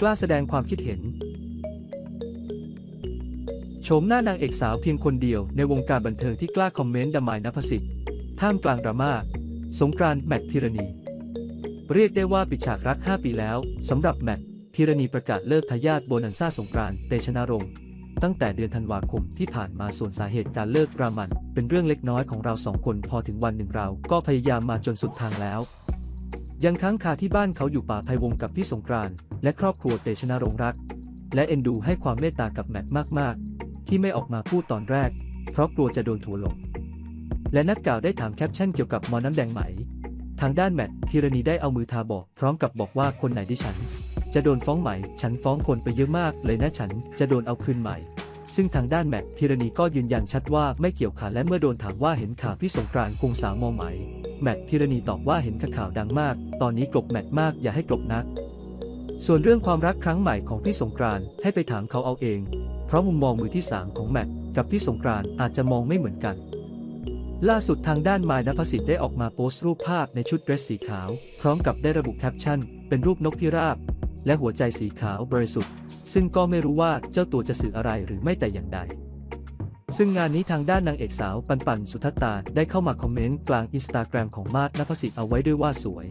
กล้าแสดงความคิดเห็น โฉมหน้านางเอกสาวเพียงคนเดียวในวงการบันเทิงที่กล้าคอมเมนต์ดมายนภสิทธิ์ท่ามกลางดราม่าสงกรานต์แมทพิรณี เรียกได้ว่าปิดฉากรัก 5 ปีแล้วสำหรับแมทพิรณีประกาศเลิกทายาทโบนันซ่าสงกรานต์เตชนรงค์ตั้งแต่เดือนธันวาคมที่ผ่านมาส่วนสาเหตุการเลิกรามัน เป็นเรื่องเล็กน้อยของเราสองคนพอถึงวันหนึ่งเราก็พยายามมาจนสุดทางแล้ว ยังค้างคาที่บ้านเขาอยู่ป่าไพวงกับพี่สงกรานต์และครอบครัวเตชนารงรัก และเอ็นดูให้ความเมตตากับแมทมากๆ ที่ไม่ออกมาพูดตอนแรก เพราะกลัวจะโดนทัวลง และนักข่าวได้ถามแคปชั่นเกี่ยวกับมอน้ำแดงไหม ทางด้านแมทพิรณีได้เอามือทาบอก พร้อมกับบอกว่าคนไหนที่ฉัน จะโดนฟ้องไหม ฉันฟ้องคนไปเยอะมากเลยนะฉันจะโดนเอาคืนใหม่ซึ่งทางด้านแมทพิรณีก็ยืนยันชัดว่าไม่เกี่ยวขาและเมื่อโดนถามว่าเห็นข่าวพี่สงกรานต์คงสาวมอไหม แมทพิรณีตอบว่าเห็นข่าวดังมาก ตอนนี้กลบแมทมากอย่าให้กลบนัก ส่วนเรื่องความรักครั้งใหม่ของพี่สงกรานให้ไปถามเขาเอาเอง เพราะมุมมองมือที่สามของแมทกับพี่สงกรานอาจจะมองไม่เหมือนกัน ล่าสุดทางด้านมายนภสิทธิ์ได้ออกมาโพสต์รูปภาพในชุดเดรสสีขาว พร้อมกับได้ระบุแคปชั่น เป็นรูปนกพิราบ และหัวใจสีขาวบริสุทธิ์ ซึ่งก็ไม่รู้ว่าเจ้าตัวจะสื่ออะไรหรือไม่แต่อย่างใด ซึ่งงานนี้ทางด้านนางเอกสาวปันปันสุทัตตาได้เข้ามาคอมเมนต์กลางอินสตาแกรมของมาดนภสิทธิ์เอาไว้ด้วยว่าสวย